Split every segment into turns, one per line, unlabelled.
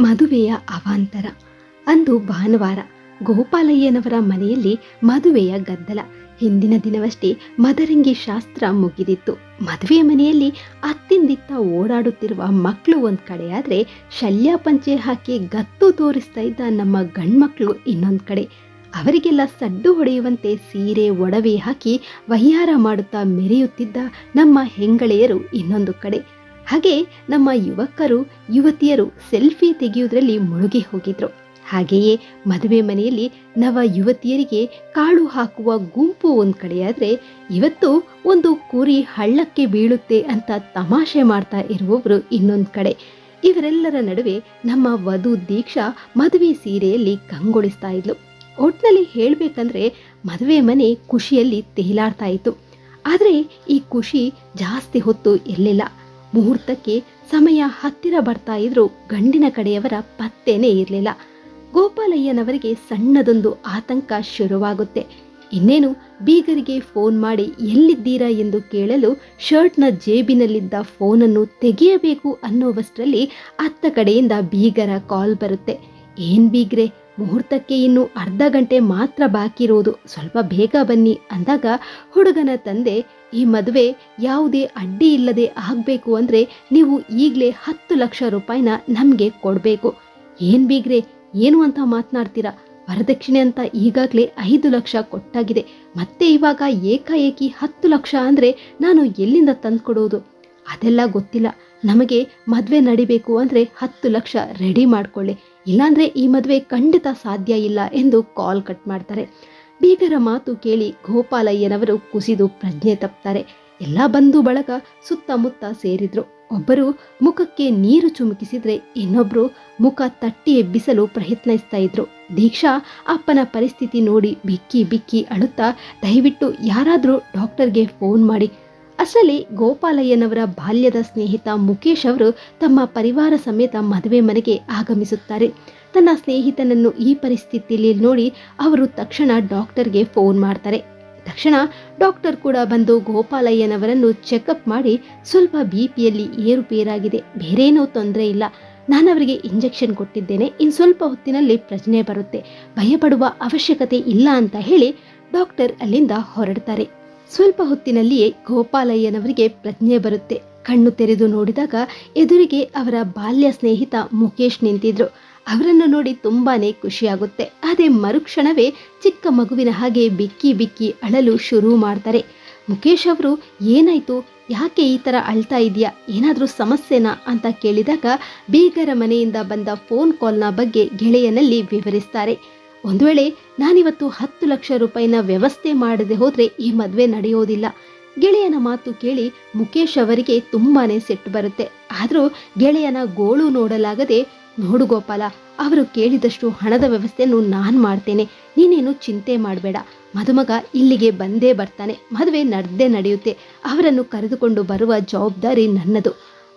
ಮದುವೆಯ ಅವಾಂತರ. ಅಂದು ಭಾನುವಾರ ಗೋಪಾಲಯ್ಯನವರ ಮನೆಯಲ್ಲಿ ಮದುವೆಯ ಗದ್ದಲ. ಹಿಂದಿನ ದಿನವಷ್ಟೇ ಮದರಂಗಿ ಶಾಸ್ತ್ರ ಮುಗಿದಿತ್ತು. ಮದುವೆ ಮನೆಯಲ್ಲಿ ಅತ್ತಿಂದಿತ್ತ ಓಡಾಡುತ್ತಿರುವ ಮಕ್ಕಳು ಒಂದು ಕಡೆಯಾದರೆ ಶಲ್ಯ ಪಂಚೆ ಹಾಕಿ ಗತ್ತು ತೋರಿಸ್ತಾ ಇದ್ದ ನಮ್ಮ ಗಂಡ್ಮಕ್ಳು ಇನ್ನೊಂದು ಕಡೆ. ಅವರಿಗೆಲ್ಲ ಸಡ್ಡು ಹೊಡೆಯುವಂತೆ ಸೀರೆ, ಒಡವೆ ಹಾಕಿ ವಯ್ಯಾರ ಮಾಡುತ್ತಾ ಮೆರೆಯುತ್ತಿದ್ದ ನಮ್ಮ ಹೆಂಗಳೆಯರು ಇನ್ನೊಂದು ಕಡೆ. ಹಾಗೆ ನಮ್ಮ ಯುವಕರು, ಯುವತಿಯರು ಸೆಲ್ಫಿ ತೆಗೆಯುವುದರಲ್ಲಿ ಮುಳುಗಿ ಹೋಗಿದ್ರು. ಹಾಗೆಯೇ ಮದುವೆ ಮನೆಯಲ್ಲಿ ನವ ಯುವತಿಯರಿಗೆ ಕಾಳು ಹಾಕುವ ಗುಂಪು ಒಂದು ಕಡೆಯಾದರೆ ಇವತ್ತು ಒಂದು ಕುರಿ ಹಳ್ಳಕ್ಕೆ ಬೀಳುತ್ತೆ ಅಂತ ತಮಾಷೆ ಮಾಡ್ತಾ ಇರುವವರು ಇನ್ನೊಂದು ಕಡೆ. ಇವರೆಲ್ಲರ ನಡುವೆ ನಮ್ಮ ವಧು ದೀಕ್ಷಾ ಮದುವೆ ಸೀರೆಯಲ್ಲಿ ಕಂಗೊಳಿಸ್ತಾ ಇದ್ಲು. ಒಟ್ನಲ್ಲಿ ಹೇಳಬೇಕಂದ್ರೆ ಮದುವೆ ಮನೆ ಖುಷಿಯಲ್ಲಿ ತೇಲಾಡ್ತಾ ಇತ್ತು. ಆದರೆ ಈ ಖುಷಿ ಜಾಸ್ತಿ ಹೊತ್ತು ಇರಲಿಲ್ಲ. ಮುಹೂರ್ತಕ್ಕೆ ಸಮಯ ಹತ್ತಿರ ಬರ್ತಾ ಇದ್ರೂ ಗಂಡಿನ ಕಡೆಯವರ ಪತ್ತೆನೇ ಇರಲಿಲ್ಲ. ಗೋಪಾಲಯ್ಯನವರಿಗೆ ಸಣ್ಣದೊಂದು ಆತಂಕ ಶುರುವಾಗುತ್ತೆ. ಇನ್ನೇನು, ಬೀಗರಿಗೆ ಫೋನ್ ಮಾಡಿ ಎಲ್ಲಿದ್ದೀರಾ ಎಂದು ಕೇಳಲು ಶರ್ಟ್ನ ಜೇಬಿನಲ್ಲಿದ್ದ ಫೋನನ್ನು ತೆಗೆಯಬೇಕು ಅನ್ನೋವಷ್ಟರಲ್ಲಿ ಅತ್ತ ಕಡೆಯಿಂದ ಬೀಗರ ಕಾಲ್ ಬರುತ್ತೆ. ಏನ್ ಬೀಗ್ರೆ? ಮುಹೂರ್ತಕ್ಕೆ ಇನ್ನು ಅರ್ಧ ಗಂಟೆ ಮಾತ್ರ ಬಾಕಿ ಇರೋದು. ಸ್ವಲ್ಪ ಬೇಗ ಬನ್ನಿ ಅಂದಾಗ ಹುಡುಗನ ತಂದೆ, ಈ ಮದುವೆ ಯಾವುದೇ ಅಡ್ಡಿ ಇಲ್ಲದೆ ಆಗಬೇಕು ಅಂದರೆ ನೀವು ಈಗಲೇ ಹತ್ತು ಲಕ್ಷ ರೂಪಾಯಿನ ನಮಗೆ ಕೊಡಬೇಕು. ಏನ್ ಬೀಗ್ರೆ, ಏನು ಅಂತ ಮಾತನಾಡ್ತೀರಾ? ವರದಕ್ಷಿಣೆ ಅಂತ ಈಗಾಗಲೇ ಐದು ಲಕ್ಷ ಕೊಟ್ಟಾಗಿದೆ. ಮತ್ತೆ ಇವಾಗ ಏಕಾಏಕಿ ಹತ್ತು ಲಕ್ಷ ಅಂದರೆ ನಾನು ಎಲ್ಲಿಂದ ತಂದ್ಕೊಡೋದು? ಅದೆಲ್ಲ ಗೊತ್ತಿಲ್ಲ. ನಮಗೆ ಮದುವೆ ನಡಿಬೇಕು ಅಂದರೆ ಹತ್ತು ಲಕ್ಷ ರೆಡಿ ಮಾಡ್ಕೊಳ್ಳಿ. ಇಲ್ಲಾಂದ್ರೆ ಈ ಮದುವೆ ಖಂಡಿತ ಸಾಧ್ಯ ಇಲ್ಲ ಎಂದು ಕಾಲ್ ಕಟ್ ಮಾಡ್ತಾರೆ. ಬೀಗರ ಮಾತು ಕೇಳಿ ಗೋಪಾಲಯ್ಯನವರು ಕುಸಿದು ಪ್ರಜ್ಞೆ ತಪ್ತಾರೆ. ಎಲ್ಲ ಬಂಧು ಬಳಗ ಸುತ್ತಮುತ್ತ ಸೇರಿದ್ರು. ಒಬ್ಬರು ಮುಖಕ್ಕೆ ನೀರು ಚುಮುಕಿಸಿದ್ರೆ ಇನ್ನೊಬ್ಬರು ಮುಖ ತಟ್ಟಿ ಎಬ್ಬಿಸಲು ಪ್ರಯತ್ನಿಸ್ತಾ ಇದ್ರು. ದೀಕ್ಷಾ ಅಪ್ಪನ ಪರಿಸ್ಥಿತಿ ನೋಡಿ ಬಿಕ್ಕಿ ಬಿಕ್ಕಿ ಅಳುತ್ತಾ ದಯವಿಟ್ಟು ಯಾರಾದರೂ ಡಾಕ್ಟರ್ಗೆ ಫೋನ್ ಮಾಡಿ ಅಷ್ಟರಲ್ಲಿ ಗೋಪಾಲಯ್ಯನವರ ಬಾಲ್ಯದ ಸ್ನೇಹಿತ ಮುಖೇಶ್ ಅವರು ತಮ್ಮ ಪರಿವಾರ ಸಮೇತ ಮದುವೆ ಮನೆಗೆ ಆಗಮಿಸುತ್ತಾರೆ. ತನ್ನ ಸ್ನೇಹಿತನನ್ನು ಈ ಪರಿಸ್ಥಿತಿಯಲ್ಲಿ ನೋಡಿ ಅವರು ತಕ್ಷಣ ಡಾಕ್ಟರ್ಗೆ ಫೋನ್ ಮಾಡ್ತಾರೆ. ತಕ್ಷಣ ಡಾಕ್ಟರ್ ಕೂಡ ಬಂದು ಗೋಪಾಲಯ್ಯನವರನ್ನು ಚೆಕಪ್ ಮಾಡಿ ಸ್ವಲ್ಪ ಬಿ ಪಿಯಲ್ಲಿ ಏರುಪೇರಾಗಿದೆ. ಬೇರೇನೂ ತೊಂದರೆ ಇಲ್ಲ. ನಾನು ಅವರಿಗೆ ಇಂಜೆಕ್ಷನ್ ಕೊಟ್ಟಿದ್ದೇನೆ. ಇನ್ನು ಸ್ವಲ್ಪ ಹೊತ್ತಿನಲ್ಲಿ ಪ್ರಜ್ಞೆ ಬರುತ್ತೆ. ಭಯಪಡುವ ಅವಶ್ಯಕತೆ ಇಲ್ಲ ಅಂತ ಹೇಳಿ ಡಾಕ್ಟರ್ ಅಲ್ಲಿಂದ ಹೊರಡ್ತಾರೆ. ಸ್ವಲ್ಪ ಹೊತ್ತಿನಲ್ಲಿಯೇ ಗೋಪಾಲಯ್ಯನವರಿಗೆ ಪ್ರಜ್ಞೆ ಬರುತ್ತೆ. ಕಣ್ಣು ತೆರೆದು ನೋಡಿದಾಗ ಎದುರಿಗೆ ಅವರ ಬಾಲ್ಯ ಸ್ನೇಹಿತ ಮುಖೇಶ್ ನಿಂತಿದ್ರು. ಅವರನ್ನು ನೋಡಿ ತುಂಬಾನೇ ಖುಷಿಯಾಗುತ್ತೆ. ಅದೇ ಮರುಕ್ಷಣವೇ ಚಿಕ್ಕ ಮಗುವಿನ ಹಾಗೆ ಬಿಕ್ಕಿ ಬಿಕ್ಕಿ ಅಳಲು ಶುರು ಮಾಡ್ತಾರೆ. ಮುಖೇಶ್ ಅವರು, ಏನಾಯ್ತು? ಯಾಕೆ ಈ ಥರ ಅಳ್ತಾ ಇದೆಯಾ ಏನಾದರೂ ಸಮಸ್ಯೆನಾ? ಅಂತ ಕೇಳಿದಾಗ ಬೀಗರ ಮನೆಯಿಂದ ಬಂದ ಫೋನ್ ಕಾಲ್ನ ಬಗ್ಗೆ ಗೆಳೆಯನಲ್ಲಿ ವಿವರಿಸ್ತಾರೆ. ಒಂದು ವೇಳೆ ನಾನಿವತ್ತು ಹತ್ತು ಲಕ್ಷ ರೂಪಾಯಿನ ವ್ಯವಸ್ಥೆ ಮಾಡದೆ ಹೋದ್ರೆ ಈ ಮದುವೆ ನಡೆಯೋದಿಲ್ಲ. ಗೆಳೆಯನ ಮಾತು ಕೇಳಿ ಮುಖೇಶ್ ಅವರಿಗೆ ತುಂಬಾನೇ ಸೆಟ್ ಬರುತ್ತೆ. ಆದರೂ ಗೆಳೆಯನ ಗೋಳು ನೋಡಲಾಗದೆ, ನೋಡು ಗೋಪಾಲ, ಅವರು ಕೇಳಿದಷ್ಟು ಹಣದ ವ್ಯವಸ್ಥೆಯನ್ನು ನಾನು ಮಾಡ್ತೇನೆ. ನೀನೇನು ಚಿಂತೆ ಮಾಡಬೇಡ. ಮದುಮಗ ಇಲ್ಲಿಗೆ ಬಂದೇ ಬರ್ತಾನೆ. ಮದುವೆ ನಡೆದೇ ನಡೆಯುತ್ತೆ. ಅವರನ್ನು ಕರೆದುಕೊಂಡು ಬರುವ ಜವಾಬ್ದಾರಿ ನನ್ನದು.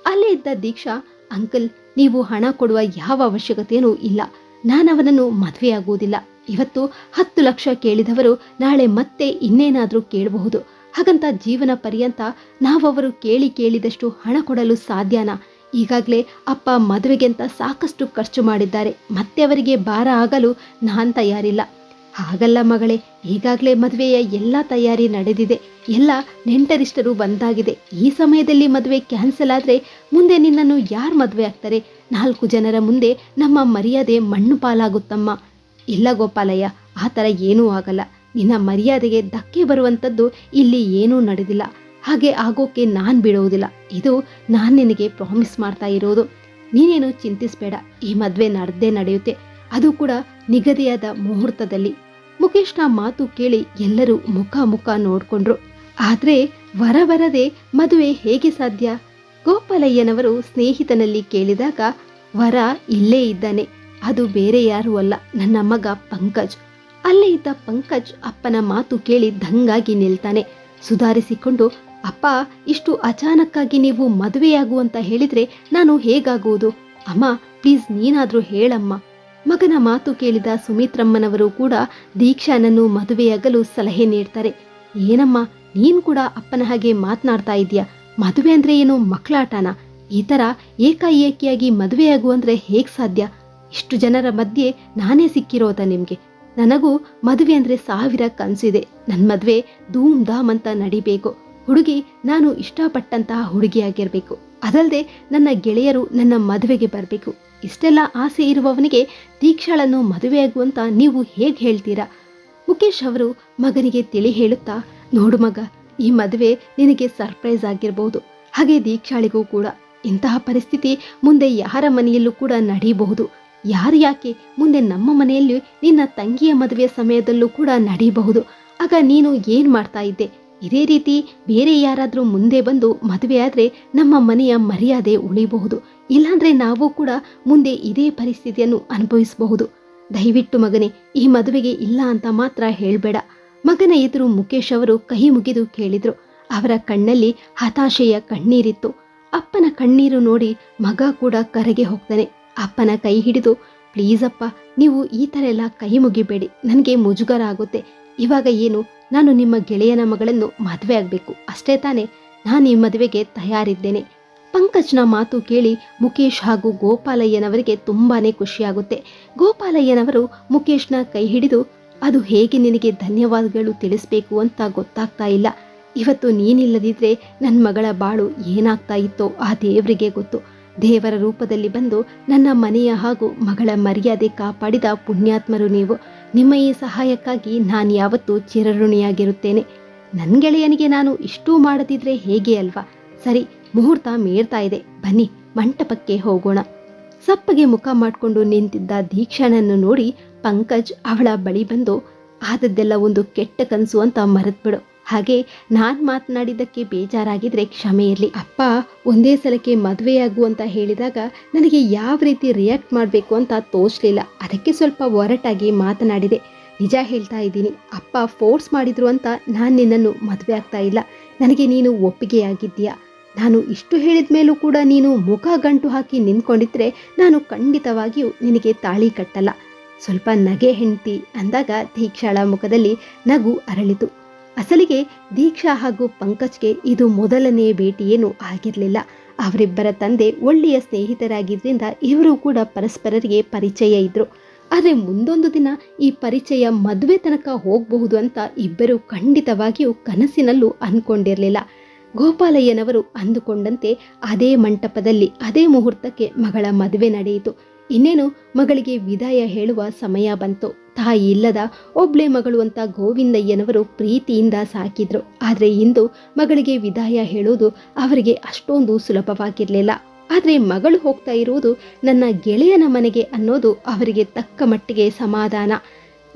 ಅಲ್ಲೇ ಇದ್ದ ದೀಕ್ಷಾ, ಅಂಕಲ್, ನೀವು ಹಣ ಕೊಡುವ ಯಾವ ಅವಶ್ಯಕತೆಯೂ ಇಲ್ಲ. ನಾನು ಅವನನ್ನು ಮದುವೆಯಾಗುವುದಿಲ್ಲ. ಇವತ್ತು ಹತ್ತು ಲಕ್ಷ ಕೇಳಿದವರು ನಾಳೆ ಮತ್ತೆ ಇನ್ನೇನಾದರೂ ಕೇಳಬಹುದು. ಹಾಗಂತ ಜೀವನ ಪರ್ಯಂತ ನಾವವರು ಕೇಳಿ ಕೇಳಿದಷ್ಟು ಹಣ ಕೊಡಲು ಸಾಧ್ಯನಾ? ಈಗಾಗಲೇ ಅಪ್ಪ ಮದುವೆಗೆಂತ ಸಾಕಷ್ಟು ಖರ್ಚು ಮಾಡಿದ್ದಾರೆ. ಮತ್ತೆ ಅವರಿಗೆ ಭಾರ ಆಗಲು ನಾನು ತಯಾರಿಲ್ಲ. ಹಾಗಲ್ಲ ಮಗಳೇ, ಈಗಾಗಲೇ ಮದುವೆಯ ಎಲ್ಲ ತಯಾರಿ ನಡೆದಿದೆ. ಎಲ್ಲ ನೆಂಟರಿಷ್ಟರು ಬಂದಾಗಿದೆ. ಈ ಸಮಯದಲ್ಲಿ ಮದುವೆ ಕ್ಯಾನ್ಸಲ್ ಆದರೆ ಮುಂದೆ ನಿನ್ನನ್ನು ಯಾರು ಮದುವೆ ಆಗ್ತಾರೆ? ನಾಲ್ಕು ಜನರ ಮುಂದೆ ನಮ್ಮ ಮರ್ಯಾದೆ ಮಣ್ಣು ಪಾಲಾಗುತ್ತಮ್ಮ. ಇಲ್ಲ ಗೋಪಾಲಯ್ಯ, ಆ ಥರ ಏನೂ ಆಗಲ್ಲ. ನಿನ್ನ ಮರ್ಯಾದೆಗೆ ಧಕ್ಕೆ ಬರುವಂಥದ್ದು ಇಲ್ಲಿ ಏನೂ ನಡೆದಿಲ್ಲ. ಹಾಗೆ ಆಗೋಕೆ ನಾನು ಬಿಡುವುದಿಲ್ಲ ಇದು ನಾನು ನಿನಗೆ ಪ್ರಾಮಿಸ್ ಮಾಡ್ತಾ ಇರೋದು. ನೀನೇನು ಚಿಂತಿಸಬೇಡ. ಈ ಮದುವೆ ನಡೆದೇ ನಡೆಯುತ್ತೆ. ಅದು ಕೂಡ ನಿಗದಿಯಾದ ಮುಹೂರ್ತದಲ್ಲಿ. ಮುಖೇಶ್ನ ಮಾತು ಕೇಳಿ ಎಲ್ಲರೂ ಮುಖ ಮುಖ ನೋಡ್ಕೊಂಡ್ರು. ಆದ್ರೆ ವರ ಬರದೆ ಮದುವೆ ಹೇಗೆ ಸಾಧ್ಯ? ಗೋಪಾಲಯ್ಯನವರು ಸ್ನೇಹಿತನಲ್ಲಿ ಕೇಳಿದಾಗ, ವರ ಇಲ್ಲೇ ಇದ್ದಾನೆ. ಅದು ಬೇರೆ ಯಾರೂ ಅಲ್ಲ, ನನ್ನ ಮಗ ಪಂಕಜ್. ಅಲ್ಲೇ ಇದ್ದ ಪಂಕಜ್ ಅಪ್ಪನ ಮಾತು ಕೇಳಿ ದಂಗಾಗಿ ನಿಲ್ತಾನೆ. ಸುಧಾರಿಸಿಕೊಂಡು, ಅಪ್ಪ, ಇಷ್ಟು ಅಚಾನಕ್ಕಾಗಿ ನೀವು ಮದುವೆಯಾಗುವಂತ ಹೇಳಿದ್ರೆ ನಾನು ಹೇಗಾಗುವುದು? ಅಮ್ಮ, ಪ್ಲೀಸ್ ನೀನಾದ್ರೂ ಹೇಳಮ್ಮ. ಮಗನ ಮಾತು ಕೇಳಿದ ಸುಮಿತ್ರಮ್ಮನವರು ಕೂಡ ದೀಕ್ಷಾನನ್ನು ಮದುವೆಯಾಗಲು ಸಲಹೆ ನೀಡ್ತಾರೆ. ಏನಮ್ಮ, ನೀನ್ ಕೂಡ ಅಪ್ಪನ ಹಾಗೆ ಮಾತನಾಡ್ತಾ ಇದೀಯ ಮದುವೆ ಅಂದ್ರೆ ಏನು ಮಕ್ಕಳಾಟನ ಈ ತರ ಏಕಾಏಕಿಯಾಗಿ ಮದುವೆಯಾಗು ಅಂದರೆ ಹೇಗೆ ಸಾಧ್ಯ? ಇಷ್ಟು ಜನರ ಮಧ್ಯೆ ನಾನೇ ಸಿಕ್ಕಿರೋದ ನಿಮಗೆ. ನನಗೂ ಮದುವೆ ಅಂದ್ರೆ ಸಾವಿರ ಕನಸಿದೆ. ನನ್ನ ಮದುವೆ ಧೂಮ್ ಧಾಮ್ ಅಂತ ನಡಿಬೇಕು. ಹುಡುಗಿ, ನಾನು ಇಷ್ಟಪಟ್ಟಂತಹ ಹುಡುಗಿಯಾಗಿರಬೇಕು. ಅದಲ್ಲದೆ ನನ್ನ ಗೆಳೆಯರು ನನ್ನ ಮದುವೆಗೆ ಬರಬೇಕು. ಇಷ್ಟೆಲ್ಲ ಆಸೆ ಇರುವವನಿಗೆ ದೀಕ್ಷಾಳನ್ನು ಮದುವೆಯಾಗುವಂತ ನೀವು ಹೇಗೆ ಹೇಳ್ತೀರಾ? ಮುಖೇಶ್ ಅವರು ಮಗನಿಗೆ ತಿಳಿ ಹೇಳುತ್ತಾ, ನೋಡು ಮಗ, ಈ ಮದುವೆ ನಿನಗೆ ಸರ್ಪ್ರೈಸ್ ಆಗಿರಬಹುದು ಹಾಗೆ ದೀಕ್ಷಾಳಿಗೂ ಕೂಡ. ಇಂತಹ ಪರಿಸ್ಥಿತಿ ಮುಂದೆ ಯಾರ ಮನೆಯಲ್ಲೂ ಕೂಡ ನಡೆಯಬಹುದು ಯಾರು ಯಾಕೆ ಮುಂದೆ ನಮ್ಮ ಮನೆಯಲ್ಲಿ ನಿನ್ನ ತಂಗಿಯ ಮದುವೆಯ ಸಮಯದಲ್ಲೂ ಕೂಡ ನಡೆಯಬಹುದು ಆಗ ನೀನು ಏನ್ ಮಾಡ್ತಾ ಇದ್ದೆ? ಇದೇ ರೀತಿ ಬೇರೆ ಯಾರಾದರೂ ಮುಂದೆ ಬಂದು ಮದುವೆಯಾದ್ರೆ ನಮ್ಮ ಮನೆಯ ಮರ್ಯಾದೆ ಉಳಿಯಬಹುದು ಇಲ್ಲಾಂದ್ರೆ ನಾವು ಕೂಡ ಮುಂದೆ ಇದೇ ಪರಿಸ್ಥಿತಿಯನ್ನು ಅನುಭವಿಸಬಹುದು. ದಯವಿಟ್ಟು ಮಗನೇ, ಈ ಮದುವೆಗೆ ಇಲ್ಲ ಅಂತ ಮಾತ್ರ ಹೇಳಬೇಡ. ಮಗನ ಎದುರು ಮುಖೇಶ್ ಅವರು ಕೈ ಮುಗಿದು ಕೇಳಿದರು. ಅವರ ಕಣ್ಣಲ್ಲಿ ಹತಾಶೆಯ ಕಣ್ಣೀರಿತ್ತು. ಅಪ್ಪನ ಕಣ್ಣೀರು ನೋಡಿ ಮಗ ಕೂಡ ಕರೆಗೆ ಹೋಗ್ತಾನೆ. ಅಪ್ಪನ ಕೈ ಹಿಡಿದು ಪ್ಲೀಸಪ್ಪ ನೀವು ಈ ಥರ ಎಲ್ಲ ಕೈ ಮುಗಿಬೇಡಿ. ನನಗೆ ಮುಜುಗರ ಆಗುತ್ತೆ ಇವಾಗ ಏನು ನಾನು ನಿಮ್ಮ ಗೆಳೆಯನ ಮಗಳನ್ನು ಮದುವೆ ಆಗಬೇಕು. ಅಷ್ಟೇ ತಾನೇ, ನಾನು ಈ ಮದುವೆಗೆ ತಯಾರಿದ್ದೇನೆ. ಪಂಕಜ್ನ ಮಾತು ಕೇಳಿ ಮುಖೇಶ್ ಹಾಗೂ ಗೋಪಾಲಯ್ಯನವರಿಗೆ ತುಂಬಾನೇ ಖುಷಿಯಾಗುತ್ತೆ. ಗೋಪಾಲಯ್ಯನವರು ಮುಖೇಶ್ನ ಕೈ ಹಿಡಿದು, ಅದು ಹೇಗೆ ನಿನಗೆ ಧನ್ಯವಾದಗಳು ತಿಳಿಸ್ಬೇಕು ಅಂತ ಗೊತ್ತಾಗ್ತಾ ಇಲ್ಲ. ಇವತ್ತು ನೀನಿಲ್ಲದಿದ್ರೆ ನನ್ನ ಮಗಳ ಬಾಳು ಏನಾಗ್ತಾ ಇತ್ತೋ ಆ ದೇವರಿಗೆ ಗೊತ್ತು. ದೇವರ ರೂಪದಲ್ಲಿ ಬಂದು ನನ್ನ ಮನೆಯ ಹಾಗೂ ಮಗಳ ಮರ್ಯಾದೆ ಕಾಪಾಡಿದ ಪುಣ್ಯಾತ್ಮರು ನೀವು. ನಿಮ್ಮ ಈ ಸಹಾಯಕ್ಕಾಗಿ ನಾನು ಯಾವತ್ತೂ ಚಿರಋಣಿಯಾಗಿರುತ್ತೇನೆ. ನನ್ನ ಗೆಳೆಯನಿಗೆ ನಾನು ಇಷ್ಟೂ ಮಾಡದಿದ್ರೆ ಹೇಗೆ ಅಲ್ವಾ? ಸರಿ, ಮುಹೂರ್ತ ಮೀರ್ತಾ ಇದೆ. ಬನ್ನಿ, ಮಂಟಪಕ್ಕೆ ಹೋಗೋಣ. ಸಪ್ಪಗೆ ಮುಖ ಮಾಡಿಕೊಂಡು ನಿಂತಿದ್ದ ದೀಕ್ಷಣನ್ನು ನೋಡಿ ಪಂಕಜ್ ಅವಳ ಬಳಿ ಬಂದು, ಆದದ್ದೆಲ್ಲ ಒಂದು ಕೆಟ್ಟ ಕನಸು ಅಂತ ಮರೆತ್ಬಿಡು. ಹಾಗೆ ನಾನು ಮಾತನಾಡಿದ್ದಕ್ಕೆ ಬೇಜಾರಾಗಿದ್ರೆ ಕ್ಷಮೆ ಇರಲಿ. ಅಪ್ಪ, ಒಂದೇ ಸಲಕ್ಕೆ ಮದುವೆಯಾಗು ಅಂತ ಹೇಳಿದಾಗ ನನಗೆ ಯಾವ ರೀತಿ ರಿಯಾಕ್ಟ್ ಮಾಡಬೇಕು ಅಂತ ತೋಚಲಿಲ್ಲ. ಅದಕ್ಕೆ ಸ್ವಲ್ಪ ಒರಟಾಗಿ ಮಾತನಾಡಿದೆ. ನಿಜ ಹೇಳ್ತಾ ಇದ್ದೀನಿ. ಅಪ್ಪ ಫೋರ್ಸ್ ಮಾಡಿದ್ರು ಅಂತ ನಾನು ನಿನ್ನನ್ನು ಮದುವೆ ಆಗ್ತಾ ಇಲ್ಲ. ನನಗೆ ನೀನು ಒಪ್ಪಿಗೆಯಾಗಿದ್ದೀಯಾ? ನಾನು ಇಷ್ಟು ಹೇಳಿದ ಮೇಲೂ ಕೂಡ ನೀನು ಮುಖ ಗಂಟು ಹಾಕಿ ನಿಂತ್ಕೊಂಡಿದ್ರೆ ನಾನು ಖಂಡಿತವಾಗಿಯೂ ನಿನಗೆ ತಾಳಿ ಕಟ್ಟಲ್ಲ. ಸ್ವಲ್ಪ ನಗೆ ಹೆಂಡ್ತಿ ಅಂದಾಗ ದೀಕ್ಷಾಳ ಮುಖದಲ್ಲಿ ನಗು ಅರಳಿತು. ಅಸಲಿಗೆ ದೀಕ್ಷಾ ಹಾಗೂ ಪಂಕಜ್ಗೆ ಇದು ಮೊದಲನೆಯ ಭೇಟಿಯೇನೂ ಆಗಿರಲಿಲ್ಲ. ಅವರಿಬ್ಬರ ತಂದೆ ಒಳ್ಳೆಯ ಸ್ನೇಹಿತರಾಗಿದ್ದರಿಂದ ಇವರು ಕೂಡ ಪರಸ್ಪರರಿಗೆ ಪರಿಚಯ ಇದ್ದರು ಆದರೆ ಮುಂದೊಂದು ದಿನ ಈ ಪರಿಚಯ ಮದುವೆ ತನಕ ಹೋಗಬಹುದು ಅಂತ ಇಬ್ಬರು ಖಂಡಿತವಾಗಿಯೂ ಕನಸಿನಲ್ಲೂ ಅಂದ್ಕೊಂಡಿರಲಿಲ್ಲ ಗೋಪಾಲಯ್ಯನವರು ಅಂದುಕೊಂಡಂತೆ ಅದೇ ಮಂಟಪದಲ್ಲಿ ಅದೇ ಮುಹೂರ್ತಕ್ಕೆ ಮಗಳ ಮದುವೆ ನಡೆಯಿತು. ಇನ್ನೇನು ಮಗಳಿಗೆ ವಿದಾಯ ಹೇಳುವ ಸಮಯ ಬಂತು. ತಾಯಿ ಇಲ್ಲದ ಒಬ್ಳೆ ಮಗಳು ಅಂತ ಗೋವಿಂದಯ್ಯನವರು ಪ್ರೀತಿಯಿಂದ ಸಾಕಿದ್ರು. ಆದರೆ ಇಂದು ಮಗಳಿಗೆ ವಿದಾಯ ಹೇಳುವುದು ಅವರಿಗೆ ಅಷ್ಟೊಂದು ಸುಲಭವಾಗಿರಲಿಲ್ಲ. ಆದರೆ ಮಗಳು ಹೋಗ್ತಾ ಇರುವುದು ನನ್ನ ಗೆಳೆಯನ ಮನೆಗೆ ಅನ್ನೋದು ಅವರಿಗೆ ತಕ್ಕ ಮಟ್ಟಿಗೆ ಸಮಾಧಾನ.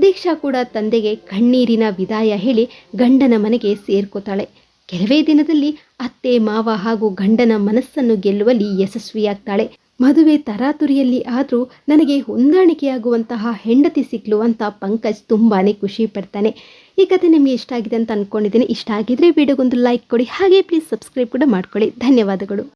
ದೀಕ್ಷಾ ಕೂಡ ತಂದೆಗೆ ಕಣ್ಣೀರಿನ ವಿದಾಯ ಹೇಳಿ ಗಂಡನ ಮನೆಗೆ ಸೇರ್ಕೋತಾಳೆ. ಕೆಲವೇ ದಿನದಲ್ಲಿ ಅತ್ತೆ ಮಾವ ಹಾಗೂ ಗಂಡನ ಮನಸ್ಸನ್ನು ಗೆಲ್ಲುವಲ್ಲಿ ಯಶಸ್ವಿಯಾಗ್ತಾಳೆ. ಮದುವೆ ತರಾತುರಿಯಲ್ಲಿ ಆದರೂ ನನಗೆ ಹೊಂದಾಣಿಕೆಯಾಗುವಂತಹ ಹೆಂಡತಿ ಸಿಕ್ಲು ಅಂತ ಪಂಕಜ್ ತುಂಬಾ ಖುಷಿ ಪಡ್ತಾನೆ. ಈ ಕತೆ ನಿಮಗೆ ಇಷ್ಟ ಆಗಿದೆ ಅಂತ ಅಂದ್ಕೊಂಡಿದ್ದೀನಿ ಇಷ್ಟ ಆಗಿದ್ರೆ ವಿಡಿಯೋಗೊಂದು ಲೈಕ್ ಕೊಡಿ. ಹಾಗೆ ಪ್ಲೀಸ್ ಸಬ್ಸ್ಕ್ರೈಬ್ ಕೂಡ ಮಾಡ್ಕೊಳ್ಳಿ. ಧನ್ಯವಾದಗಳು.